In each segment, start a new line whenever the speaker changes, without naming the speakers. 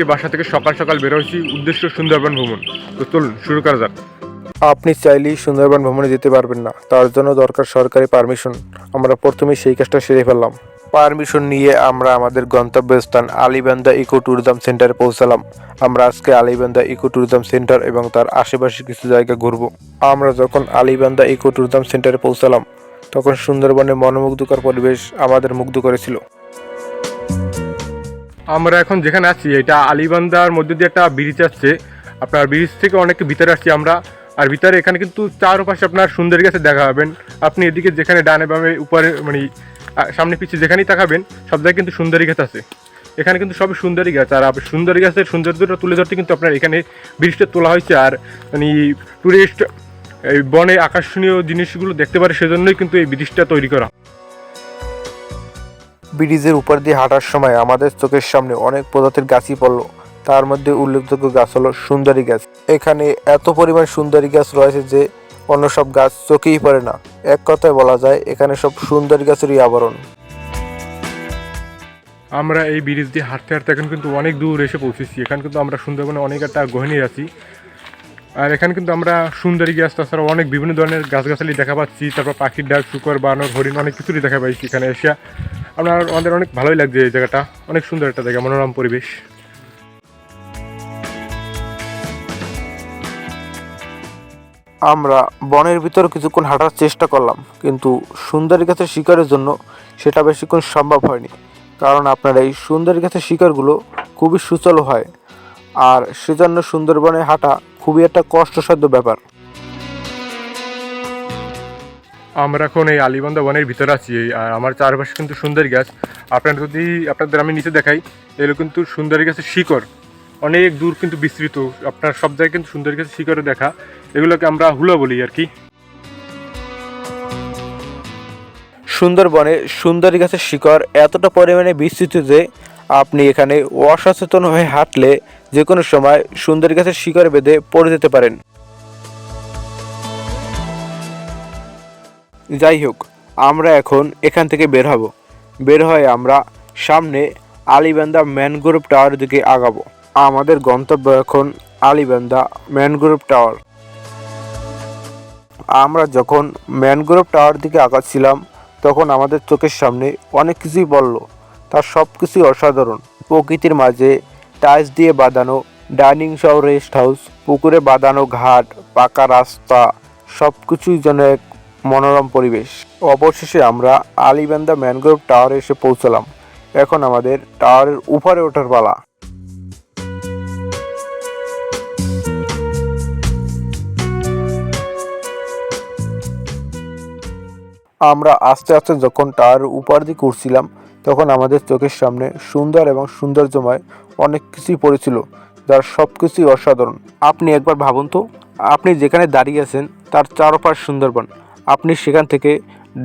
আজকে বাসা থেকে সকাল সকাল বেরোচ্ছি উদ্দেশ্য সুন্দরবন ভ্রমণ। তো চলুন, শুরু করা যাক।
আপনি চাইলেই সুন্দরবন ভ্রমণে যেতে পারবেন না, তার জন্য দরকার সরকারি পারমিশন। আমরা প্রথমে সেই কাজটা সেরে ফেললাম। পারমিশন নিয়ে আমরা আমাদের গন্তব্যস্থান আলিবান্দা ইকো ট্যুরিজম সেন্টারে পৌঁছালাম। আমরা আজকে আলিবান্দা ইকো ট্যুরিজম সেন্টার এবং তার আশেপাশে কিছু জায়গা ঘুরবো। আমরা যখন আলিবান্দা ইকো ট্যুরিজম সেন্টারে পৌঁছালাম, তখন সুন্দরবনের মনোমুগ্ধকর পরিবেশ আমাদের মুগ্ধ করেছিল।
আমরা এখন যেখানে আছি, এটা আলিবান্দার মধ্যে দিয়ে একটা ব্রিজ আসছে। আপনার ব্রিজ থেকে অনেক ভিতরে আসছি আমরা। আর ভিতরে এখানে কিন্তু চারপাশে আপনার সুন্দরী গাছে দেখা পাবেন আপনি এদিকে যেখানে ডানে বামে উপরে মানে সামনে পিছিয়ে যেখানেই তাকাবেন, সব জায়গায় কিন্তু সুন্দরী গাছ আছে। এখানে কিন্তু সবই সুন্দরী গাছ। আর সুন্দরী গাছের সৌন্দর্যটা তুলে ধরতে কিন্তু আপনার এখানে ব্রিজটা তোলা হয়েছে। আর মানে টুরিস্ট এই বনে আকর্ষণীয় জিনিসগুলো দেখতে পারে, সেজন্যই কিন্তু এই ব্রিজটা তৈরি করা।
ব্রিজের উপর দিয়ে হাঁটার সময় আমাদের চোখের সামনে অনেক প্রজাতির গাছই পড়ল। তার মধ্যে উল্লেখযোগ্য গাছ হলো সুন্দরী গাছ। এখানে এত পরিমাণ সুন্দরী গাছ রয়েছে যে অন্য সব গাছ চোখেই পড়ে না। এক কথায় বলা যায়, এখানে সব সুন্দরী গাছেরই আবরণ।
আমরা এই ব্রিজ দিয়ে হাঁটতে হাঁটতে এখন কিন্তু অনেক দূর এসে পৌঁছেছি। এখানে কিন্তু আমরা সুন্দরবনে অনেক একটা গহনে আছি। আর এখানে কিন্তু আমরা সুন্দরী গাছ তাছাড়া অনেক বিভিন্ন ধরনের গাছগাছালি দেখা পাচ্ছি। তারপর পাখির ডাক, শুকর, বানর, হরিণ অনেক কিছুরই দেখা পাইছি এখানে এসে। আমরা আমাদের অনেক ভালোই লাগছে এই জায়গাটা। অনেক সুন্দর একটা জায়গা, মনোরম পরিবেশ।
আমরা বনের ভিতর কিছুক্ষণ হাঁটার চেষ্টা করলাম, কিন্তু সুন্দরী গাছের শিকারের জন্য সেটা বেশিক্ষণ সম্ভব হয়নি, কারণ আপনার এই সুন্দরী গাছের শিকারগুলো খুবই সুচল হয়। আর সেজন্য সুন্দরবনে হাঁটা খুবই একটা কষ্টসাধ্য ব্যাপার।
আমরা এখন এই আলিবান্ধা বনের ভিতরে আছি। আর আমার চারপাশে কিন্তু সুন্দরী গাছ। আপনারা যদি আপনাদের আমি নিচে দেখাই, এগুলো কিন্তু সুন্দরী গাছের শিকড়। অনেক দূর কিন্তু বিস্তৃত। আপনার সব জায়গায় কিন্তু সুন্দরী গাছের শিকড়ে দেখা। এগুলোকে আমরা হুলো বলি আর কি।
সুন্দরবনে সুন্দরী গাছের শিকড় এতটা পরিমাণে বিস্তৃত যে আপনি এখানে অসচেতন হয়ে হাঁটলে যে কোনো সময় সুন্দরী গাছের শিকড় বেঁধে পড়ে যেতে পারেন। যাই হোক আমরা এখন এখান থেকে বের হব। বের হয়ে আমরা সামনে আলিবান্দা ম্যানগ্রোভ টাওয়ার দিকে আগাবো। আমাদের গন্তব্য এখন আলিবান্দা ম্যানগ্রোভ টাওয়ার। আমরা যখন ম্যানগ্রোভ টাওয়ার দিকে আগাচ্ছিলাম, তখন আমাদের চোখের সামনে অনেক কিছুই বলল তার সব কিছুই অসাধারণ। প্রকৃতির মাঝে টাইলস দিয়ে বাঁধানো, ডাইনিং সহ রেস্ট হাউস, পুকুরে বাঁধানো ঘাট, পাকা রাস্তা সব কিছুই যেন এক মনোরম পরিবেশ। অবশেষে আমরা আলিবান্দা ম্যানগ্রোভ টাওয়ারে এসে পৌঁছলাম। এখন আমাদের টাওয়ারের উপরে ওঠার পালা। আমরা আস্তে আস্তে যখন টাওয়ারের উপর দিকে উঠছিলাম, তখন আমাদের চোখের সামনে সুন্দর এবং সৌন্দর্যময় অনেক কিছুই পড়েছিল, যার সব কিছুই অসাধারণ। আপনি একবার ভাবুন তো, আপনি যেখানে দাঁড়িয়ে আছেন, তার চারপাশ সুন্দরবন। আপনি সেখান থেকে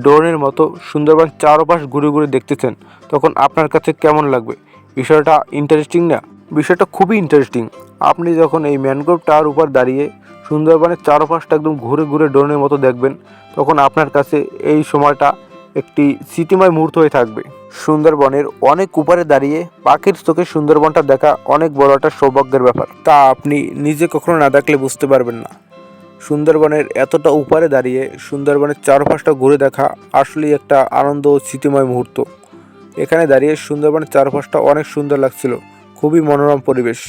ড্রোনের মতো সুন্দরবন চারপাশ ঘুরে ঘুরে দেখতেছেন, তখন আপনার কাছে কেমন লাগবে? বিষয়টা ইন্টারেস্টিং না? বিষয়টা খুবই ইন্টারেস্টিং আপনি যখন এই ম্যানগ্রোভ টাওয়ার উপর দাঁড়িয়ে সুন্দরবনের চারপাশটা একদম ঘুরে ঘুরে ড্রোনের মতো দেখবেন, তখন আপনার কাছে এই সময়টা একটি স্মৃতিময় মুহূর্ত হয়ে থাকবে। সুন্দরবনের অনেক উপরে দাঁড়িয়ে পাখির চোখে সুন্দরবনটা দেখা অনেক বড় একটা সৌভাগ্যের ব্যাপার। তা আপনি নিজে কখনো না দেখলে বুঝতে পারবেন না। সুন্দরবনের এতটা উপরে দাঁড়িয়ে সুন্দরবনের চারপাশটা ঘুরে দেখা আসলেই একটা আনন্দ ও স্মৃতিময় মুহূর্ত। এখানে দাঁড়িয়ে সুন্দরবনের চারপাশটা অনেক সুন্দর লাগছিল। খুবই মনোরম পরিবেশ।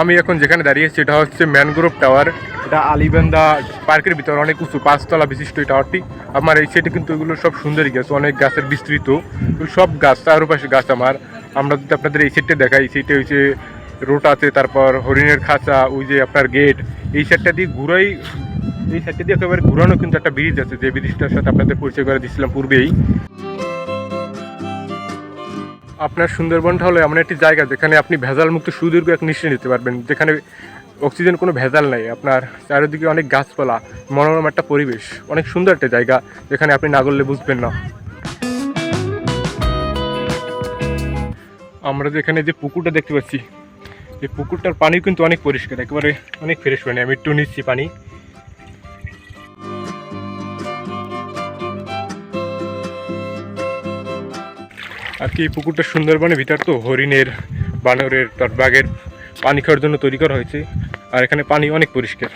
আমি এখন যেখানে দাঁড়িয়েছি এটা হচ্ছে ম্যানগ্রোভ টাওয়ার। এটা আলিবান্দা পার্কের ভিতর অনেক উঁচু, পাঁচতলা বিশিষ্ট এই টাওয়ারটি আমার এই সাইডে কিন্তু এগুলো সব সুন্দরী গাছ, অনেক গাছের বিস্তৃত। সব গাছ, চারপাশে গাছ আমার। আমরা যদি আপনাদের এই সাইডটা দেখাই সেইটা হচ্ছে রোড আছে, তারপর হরিণের খাঁচা, ওই যে আপনার গেট, এই সাইডটা দিয়ে ঘুরাই, এই সাইডটা দিয়ে একেবারে ঘুরানো কিন্তু একটা ব্রিজ আছে, যে ব্রিজটার সাথে আপনাদের পরিচয় করে দিয়েছিলাম পূর্বেই। আপনার সুন্দরবনটা হলো এমন একটি জায়গা, যেখানে আপনি ভেজাল মুক্ত সুদীর্ঘ এক নিঃশ্বাস নিতে পারবেন। যেখানে অক্সিজেন কোনো ভেজাল নাই, আপনার চারিদিকে অনেক গাছপালা, মনোরম একটা পরিবেশ, অনেক সুন্দর একটা জায়গা, যেখানে আপনি না করলে বুঝবেন না। আমরা যে এখানে যে পুকুরটা দেখতে পাচ্ছি, এই পুকুরটার পানি কিন্তু অনেক পরিষ্কার, একেবারে অনেক ফ্রেশ পানি, আমি একটু নিচ্ছি পানি। আর কি পুকুরটা সুন্দরবনের ভিতর তো, হরিণের, বানরের, তার বাঘের পানি খাওয়ার জন্য তৈরি করা হয়েছে। আর এখানে পানি অনেক পরিষ্কার।